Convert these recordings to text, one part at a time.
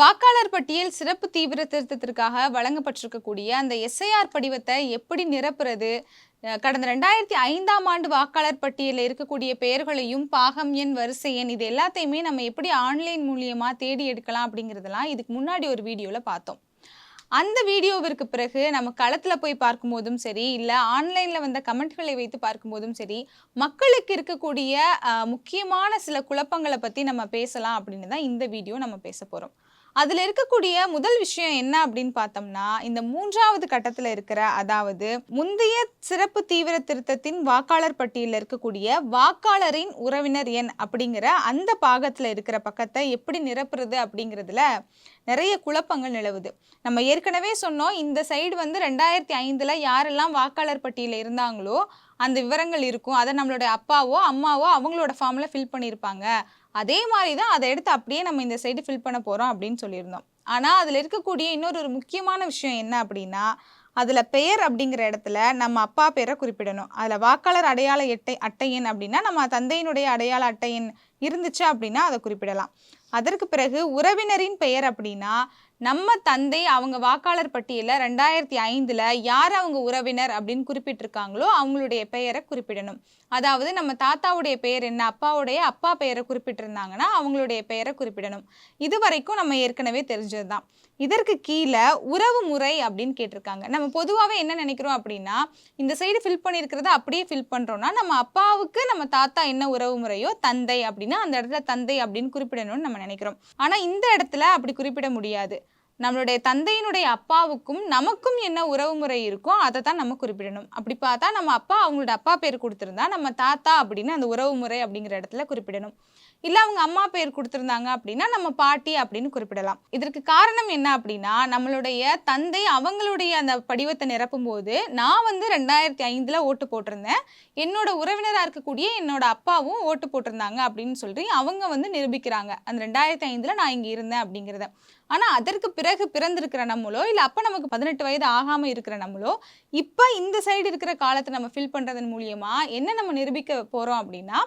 வாக்காளர் பட்டியல் சிறப்பு தீவிர திருத்தத்திற்காக வழங்கப்பட்டிருக்கக்கூடிய அந்த எஸ்ஐஆர் படிவத்தை எப்படி நிரப்புறது? கடந்த ரெண்டாயிரத்தி ஐந்தாம் ஆண்டு வாக்காளர் பட்டியலில் இருக்கக்கூடிய பெயர்களையும் பாகம் எண் வரிசை எண் இது எல்லாத்தையுமே நம்ம எப்படி ஆன்லைன் மூலியமா தேடி எடுக்கலாம் அப்படிங்கிறதெல்லாம் இதுக்கு முன்னாடி ஒரு வீடியோவில் பார்த்தோம். அந்த வீடியோவிற்கு பிறகு நம்ம களத்தில் போய் பார்க்கும்போதும் சரி இல்லை ஆன்லைனில் வந்த கமெண்ட்களை வைத்து பார்க்கும்போதும் சரி மக்களுக்கு இருக்கக்கூடிய முக்கியமான சில குழப்பங்களை பற்றி நம்ம பேசலாம் அப்படின்னு தான் இந்த வீடியோ நம்ம பேச போகிறோம் அதில் இருக்கக்கூடிய முதல் விஷயம் என்ன அப்படின்னு பார்த்தோம்னா இந்த மூன்றாவது கட்டத்தில் இருக்கிற அதாவது முந்தைய சிறப்பு தீவிர திருத்தத்தின் வாக்காளர் பட்டியலில் இருக்கக்கூடிய வாக்காளரின் உறவினர் எண் அப்படிங்கிற அந்த பாகத்தில் இருக்கிற பக்கத்தை எப்படி நிரப்புறது அப்படிங்கிறதுல நிறைய குழப்பங்கள் நிலவுது. நம்ம ஏற்கனவே சொன்னோம் இந்த சைடு வந்து ரெண்டாயிரத்தி ஐந்தில் யாரெல்லாம் வாக்காளர் பட்டியலில் இருந்தாங்களோ அந்த விவரங்கள் இருக்கும். அதை நம்மளுடைய அப்பாவோ அம்மாவோ அவங்களோட ஃபார்மில் ஃபில் பண்ணியிருப்பாங்க. அதே மாதிரி தான் அதை எடுத்து அப்படியே நம்ம இந்த சைடு ஃபில் பண்ண போகிறோம் அப்படின்னு சொல்லியிருந்தோம். ஆனால் அதில் இருக்கக்கூடிய இன்னொரு ஒரு முக்கியமான விஷயம் என்ன அப்படின்னா அதில் பெயர் அப்படிங்கிற இடத்துல நம்ம அப்பா பேரை குறிப்பிடணும். அதில் வாக்காளர் அடையாள அட்டை அட்டையன் அப்படின்னா நம்ம தந்தையினுடைய அடையாள அட்டையன் இருந்துச்சு அப்படின்னா அதை குறிப்பிடலாம். அதற்கு பிறகு உறவினரின் பெயர் அப்படின்னா நம்ம தந்தை அவங்க வாக்காளர் பட்டியலில் ரெண்டாயிரத்தி ஐந்தில் யார் அவங்க உறவினர் அப்படின்னு குறிப்பிட்டிருக்காங்களோ அவங்களுடைய பெயரை குறிப்பிடணும். அதாவது நம்ம தாத்தாவுடைய பெயர் என்ன அப்பாவுடைய அப்பா பெயரை குறிப்பிட்டிருந்தாங்கன்னா அவங்களுடைய பெயரை குறிப்பிடணும். இது வரைக்கும் நம்ம ஏற்கனவே தெரிஞ்சது தான் இதற்கு கீழே உறவு முறை அப்படின்னு கேட்டிருக்காங்க. நம்ம பொதுவாகவே என்ன நினைக்கிறோம் அப்படின்னா இந்த சைடு ஃபில் பண்ணியிருக்கிறத அப்படியே ஃபில் பண்ணுறோம்னா நம்ம அப்பாவுக்கு நம்ம தாத்தா என்ன உறவு முறையோ தந்தை அப்படின்னா அந்த இடத்துல தந்தை அப்படின்னு குறிப்பிடணும்னு நம்ம நினைக்கிறோம். ஆனால் இந்த இடத்துல அப்படி குறிப்பிட முடியாது. நம்மளுடைய தந்தையினுடைய அப்பாவுக்கும் நமக்கும் என்ன உறவு முறை இருக்கோ அதை தான் நம்ம குறிப்பிடணும். அப்படி பார்த்தா நம்ம அப்பா அவங்களோட அப்பா பேர் கொடுத்துருந்தா நம்ம தாத்தா அப்படின்னு அந்த உறவு முறை அப்படிங்கிற இடத்துல குறிப்பிடணும். இல்லை அவங்க அம்மா பேர் கொடுத்துருந்தாங்க அப்படின்னா நம்ம பாட்டி அப்படின்னு குறிப்பிடலாம். இதற்கு காரணம் என்ன அப்படின்னா நம்மளுடைய தந்தை அவங்களுடைய அந்த படிவத்தை நிரப்பும் போது நான் வந்து ரெண்டாயிரத்தி ஐந்தில் ஓட்டு போட்டிருந்தேன். என்னோட உறவினராக இருக்கக்கூடிய என்னோட அப்பாவும் ஓட்டு போட்டிருந்தாங்க அப்படின்னு சொல்லி அவங்க வந்து நிரூபிக்கிறாங்க. அந்த ரெண்டாயிரத்தி ஐந்தில் நான் இங்கே இருந்தேன் அப்படிங்கிறத. ஆனால் அதற்கு பிறகு பிறந்திருக்கிற நம்மளோ இல்லை அப்போ நமக்கு பதினெட்டு வயது ஆகாமல் இருக்கிற நம்மளோ இப்போ இந்த சைடு இருக்கிற காலத்தை நம்ம ஃபில் பண்ணுறதன் மூலியமா என்ன நம்ம நிரூபிக்க போகிறோம் அப்படின்னா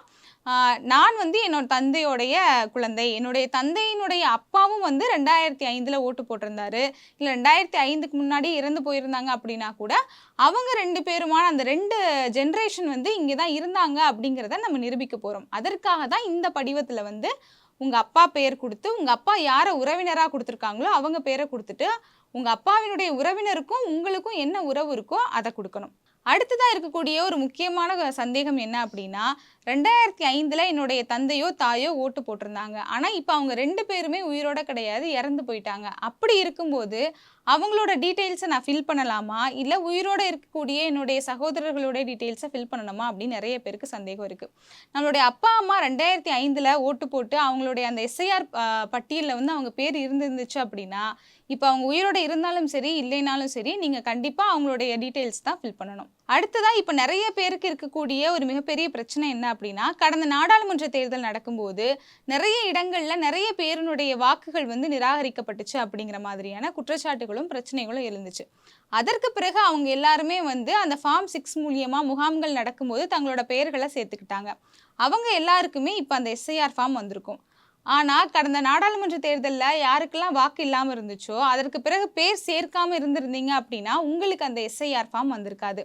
நான் வந்து என்னோட தந்தையோடைய குழந்தை என்னுடைய தந்தையினுடைய அப்பாவும் வந்து ரெண்டாயிரத்தி ஐந்தில் ஓட்டு போட்டிருந்தாரு. இல்லை ரெண்டாயிரத்தி ஐந்துக்கு முன்னாடி இறந்து போயிருந்தாங்க அப்படின்னா கூட அவங்க ரெண்டு பேருமான அந்த ரெண்டு ஜென்ரேஷன் வந்து இங்கே தான் இருந்தாங்க அப்படிங்கிறத நம்ம நிரூபிக்க போகிறோம் அதற்காக தான் இந்த படிவத்தில் வந்து உங்கள் அப்பா பெயர் கொடுத்து உங்கள் அப்பா யாரை உறவினராக கொடுத்துருக்காங்களோ அவங்க பேரை கொடுத்துட்டு உங்கள் அப்பாவினுடைய உறவினருக்கும் உங்களுக்கும் என்ன உறவு இருக்கோ அதை கொடுக்கணும். அடுத்ததாக இருக்கக்கூடிய ஒரு முக்கியமான சந்தேகம் என்ன அப்படின்னா ரெண்டாயிரத்தி ஐந்தில் என்னுடைய தந்தையோ தாயோ ஓட்டு போட்டிருந்தாங்க. ஆனால் இப்போ அவங்க ரெண்டு பேருமே உயிரோட கிடையாது இறந்து போயிட்டாங்க. அப்படி இருக்கும்போது அவங்களோட டீட்டெயில்ஸை நான் ஃபில் பண்ணலாமா? இல்லை உயிரோட இருக்கக்கூடிய என்னுடைய சகோதரர்களுடைய டீட்டெயில்ஸை ஃபில் பண்ணணுமா? அப்படின்னு நிறைய பேருக்கு சந்தேகம் இருக்குது நம்மளுடைய அப்பா அம்மா ரெண்டாயிரத்தி ஐந்தில் ஓட்டு போட்டு அவங்களுடைய அந்த எஸ்ஐஆர் பட்டியலில் வந்து அவங்க பேர் இருந்துருந்துச்சு அப்படின்னா இப்போ அவங்க உயிரோட இருந்தாலும் சரி இல்லைனாலும் சரி நீங்கள் கண்டிப்பாக அவங்களுடைய டீட்டெயில்ஸ் தான் ஃபில் பண்ணணும். அடுத்ததாக இப்போ நிறைய பேருக்கு இருக்கக்கூடிய ஒரு மிகப்பெரிய பிரச்சனை என்ன அப்படின்னா கடந்த நாடாளுமன்ற தேர்தல் நடக்கும்போது நிறைய இடங்களில் நிறைய பேருனுடைய வாக்குகள் வந்து நிராகரிக்கப்பட்டுச்சு அப்படிங்கிற மாதிரியான குற்றச்சாட்டுகளும் பிரச்சனைகளும் எழுந்துச்சு. அதற்கு பிறகு அவங்க எல்லாருமே வந்து அந்த ஃபார்ம் சிக்ஸ் மூலியமாக முகாம்கள் நடக்கும்போது தங்களோட பெயர்களை சேர்த்துக்கிட்டாங்க. அவங்க எல்லாருக்குமே இப்போ அந்த எஸ்ஐஆர் ஃபார்ம் வந்திருக்கும். ஆனால் கடந்த நாடாளுமன்ற தேர்தலில் யாருக்கெல்லாம் வாக்கு இல்லாமல் இருந்துச்சோ அதற்கு பிறகு பேர் சேர்க்காமல் இருந்திருந்தீங்க அப்படின்னா உங்களுக்கு அந்த எஸ்ஐஆர் ஃபார்ம் வந்திருக்காது.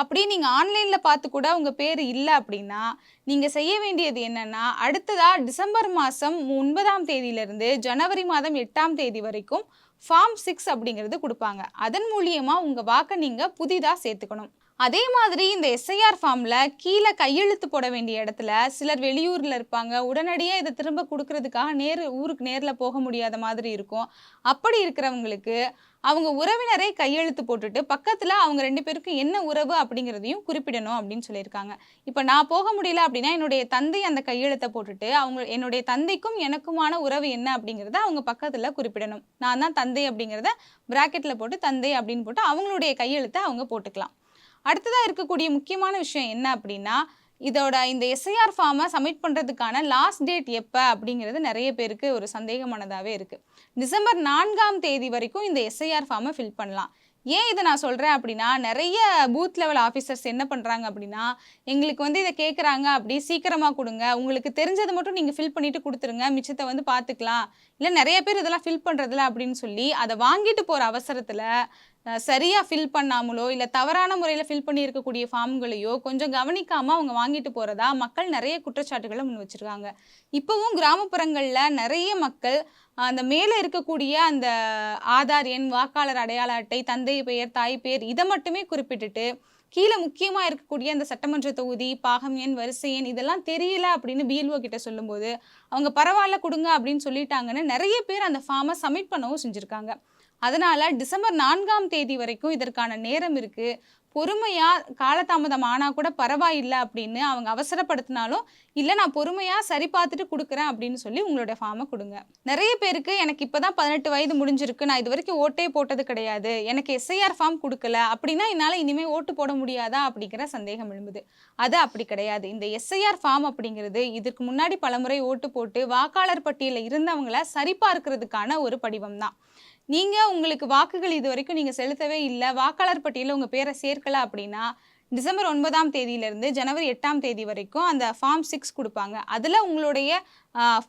அப்படி நீங்கள் ஆன்லைனில் பார்த்து கூட உங்கள் பேர் இல்லை அப்படின்னா நீங்கள் செய்ய வேண்டியது என்னென்னா அடுத்ததாக டிசம்பர் மாதம் ஒன்பதாம் தேதியிலிருந்து ஜனவரி மாதம் எட்டாம் தேதி வரைக்கும் ஃபார்ம் சிக்ஸ் அப்படிங்கிறது கொடுப்பாங்க. அதன் மூலியமாக உங்கள் வாக்கை நீங்கள் புதிதாக சேர்த்துக்கணும். அதே மாதிரி இந்த எஸ்ஐஆர் ஃபார்மில் கீழே கையெழுத்து போட வேண்டிய இடத்துல சிலர் வெளியூரில் இருப்பாங்க. உடனடியாக இதை திரும்ப கொடுக்கறதுக்காக நேர் ஊருக்கு நேரில் போக முடியாத மாதிரி இருக்கும். அப்படி இருக்கிறவங்களுக்கு அவங்க உறவினரை கையெழுத்து போட்டுட்டு பக்கத்தில் அவங்க ரெண்டு பேருக்கும் என்ன உறவு அப்படிங்கிறதையும் குறிப்பிடணும் அப்படின்னு சொல்லியிருக்காங்க. இப்போ நான் போக முடியல அப்படின்னா என்னுடைய தந்தை அந்த கையெழுத்தை போட்டுட்டு அவங்க என்னுடைய தந்தைக்கும் எனக்குமான உறவு என்ன அப்படிங்கிறத அவங்க பக்கத்தில் குறிப்பிடணும். நான் தான் தந்தை அப்படிங்கிறத பிராக்கெட்டில் போட்டு தந்தை அப்படின்னு போட்டு அவங்களுடைய கையெழுத்தை அவங்க போட்டுக்கலாம். அடுத்ததாக இருக்கக்கூடிய முக்கியமான விஷயம் என்ன அப்படின்னா இதோட இந்த எஸ்ஐஆர் ஃபார்மை சப்மிட் பண்ணுறதுக்கான லாஸ்ட் டேட் எப்போ அப்படிங்கிறது நிறைய பேருக்கு ஒரு சந்தேகமானதாகவே இருக்குது டிசம்பர் நான்காம் தேதி வரைக்கும் இந்த எஸ்ஐஆர் ஃபார்மை ஃபில் பண்ணலாம். ஏன் இதை நான் சொல்கிறேன் அப்படின்னா நிறைய பூத் லெவல் ஆஃபீஸர்ஸ் என்ன பண்ணுறாங்க அப்படின்னா எங்களுக்கு வந்து இதை கேட்குறாங்க அப்படி சீக்கிரமாக கொடுங்க. உங்களுக்கு தெரிஞ்சதை மட்டும் நீங்கள் ஃபில் பண்ணிவிட்டு கொடுத்துருங்க. மிச்சத்தை வந்து பார்த்துக்கலாம் இல்லை நிறைய பேர் இதெல்லாம் ஃபில் பண்ணுறதில்ல அப்படின்னு சொல்லி அதை வாங்கிட்டு போகிற அவசரத்தில் சரியாக ஃபில் பண்ணாமலோ இல்லை தவறான முறையில் ஃபில் பண்ணியிருக்கக்கூடிய ஃபார்ம்களையோ கொஞ்சம் கவனிக்காமல் அவங்க வாங்கிட்டு போகிறதா மக்கள் நிறைய குற்றச்சாட்டுகளை முன் வச்சுருக்காங்க. இப்போவும் கிராமப்புறங்களில் நிறைய மக்கள் அந்த மேலே இருக்கக்கூடிய அந்த ஆதார் எண் வாக்காளர் அடையாள அட்டை தந்தை பெயர் தாய் பெயர் இதை மட்டுமே குறிப்பிட்டுட்டு கீழே முக்கியமாக இருக்கக்கூடிய அந்த சட்டமன்ற தொகுதி பாகம் எண் வரிசை எண் இதெல்லாம் தெரியல அப்படின்னு பிஎல்ஓ கிட்ட சொல்லும்போது அவங்க பரவாயில்ல கொடுங்க அப்படின்னு சொல்லிட்டாங்கன்னு நிறைய பேர் அந்த ஃபார்மை சப்மிட் பண்ணவும் செஞ்சுருக்காங்க. அதனால் டிசம்பர் நான்காம் தேதி வரைக்கும் இதற்கான நேரம் இருக்குது பொறுமையாக காலதாமதம் ஆனால் கூட பரவாயில்லை அப்படின்னு அவங்க அவசரப்படுத்தினாலும் இல்லை நான் பொறுமையாக சரி பார்த்துட்டு கொடுக்குறேன் அப்படின்னு சொல்லி உங்களோட ஃபார்மை கொடுங்க. நிறைய பேருக்கு எனக்கு இப்போ தான் பதினெட்டு வயது முடிஞ்சிருக்கு. நான் இது வரைக்கும் ஓட்டே போட்டது கிடையாது. எனக்கு எஸ்ஐஆர் ஃபார்ம் கொடுக்கல. அப்படின்னா என்னால் இனிமேல் ஓட்டு போட முடியாதா? அப்படிங்கிற சந்தேகம் எழும்புது. அது அப்படி கிடையாது. இந்த எஸ்ஐஆர் ஃபார்ம் அப்படிங்கிறது இதுக்கு முன்னாடி பலமுறை ஓட்டு போட்டு வாக்காளர் பட்டியலில் இருந்தவங்களை சரிபார்க்கிறதுக்கான ஒரு படிவம் தான். நீங்கள் உங்களுக்கு வாக்குகள் இது வரைக்கும் நீங்கள் செலுத்தவே இல்லை. வாக்காளர் பட்டியலில் உங்கள் பேரை சேர்க்கல அப்படின்னா டிசம்பர் ஒன்பதாம் தேதியிலேருந்து ஜனவரி எட்டாம் தேதி வரைக்கும் அந்த ஃபார்ம் சிக்ஸ் கொடுப்பாங்க. அதில் உங்களுடைய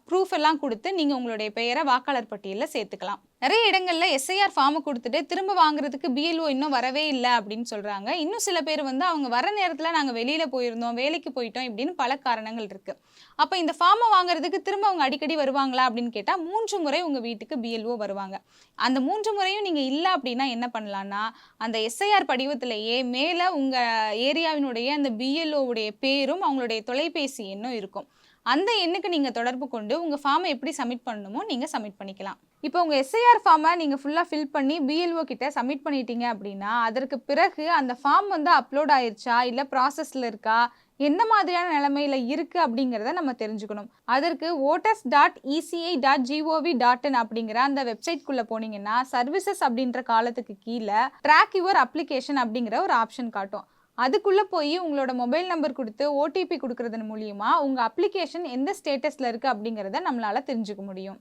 ப்ரூஃப் எல்லாம் கொடுத்து நீங்கள் உங்களுடைய பெயரை வாக்காளர் பட்டியலில் சேர்த்துக்கலாம். நிறைய இடங்களில் எஸ்ஐஆர் ஃபார்மை கொடுத்துட்டு திரும்ப வாங்குறதுக்கு பிஎல்ஓ இன்னும் வரவே இல்லை அப்படின்னு சொல்கிறாங்க இன்னும் சில பேர் வந்து அவங்க வர நேரத்தில் நாங்கள் வெளியில் போயிருந்தோம் வேலைக்கு போயிட்டோம் இப்படின்னு பல காரணங்கள் இருக்குது அப்போ இந்த ஃபார்மை வாங்குறதுக்கு திரும்ப அவங்க அடிக்கடி வருவாங்களா அப்படின்னு கேட்டால் மூன்று முறை உங்கள் வீட்டுக்கு பிஎல்ஓ வருவாங்க. அந்த மூன்று முறையும் நீங்கள் இல்லை அப்படின்னா என்ன பண்ணலான்னா அந்த எஸ்ஐஆர் படிவத்திலேயே மேலே உங்கள் ஏரியாவினுடைய அந்த பிஎல்ஓவுடைய பேரும் அவங்களுடைய தொலைபேசி எண்ணும் இருக்கும். அந்த எண்ணுக்கு நீங்கள் தொடர்பு கொண்டு உங்கள் ஃபார்மை எப்படி சப்மிட் பண்ணணுமோ நீங்கள் சப்மிட் பண்ணிக்கலாம். இப்போ உங்கள் எஸ்ஐஆர் ஃபார்மை நீங்கள் ஃபுல்லாக ஃபில் பண்ணி பிஎல்ஓ கிட்ட சப்மிட் பண்ணிட்டீங்க அப்படின்னா அதற்கு பிறகு அந்த ஃபார்ம் வந்து அப்லோட் ஆயிருச்சா? இல்லை ப்ராசஸில் இருக்கா? எந்த மாதிரியான நிலைமையில இருக்கு அப்படிங்கிறத நம்ம தெரிஞ்சுக்கணும். அதற்கு voters dot ECI dot GOV dot in அப்படிங்கிற அந்த வெப்சைட்குள்ளே போனீங்கன்னா சர்வீசஸ் அப்படின்ற காலத்துக்கு கீழே ட்ராக் யுவர் அப்ளிகேஷன் அப்படிங்கிற ஒரு ஆப்ஷன் காட்டும். அதுக்குள்ளே போய் உங்களோட மொபைல் நம்பர் கொடுத்து ஓடிபி கொடுக்கறதன் மூலியமாக உங்கள் அப்ளிகேஷன் எந்த ஸ்டேட்டஸில் இருக்குது அப்படிங்கிறத நம்மளால் தெரிஞ்சுக்க முடியும்.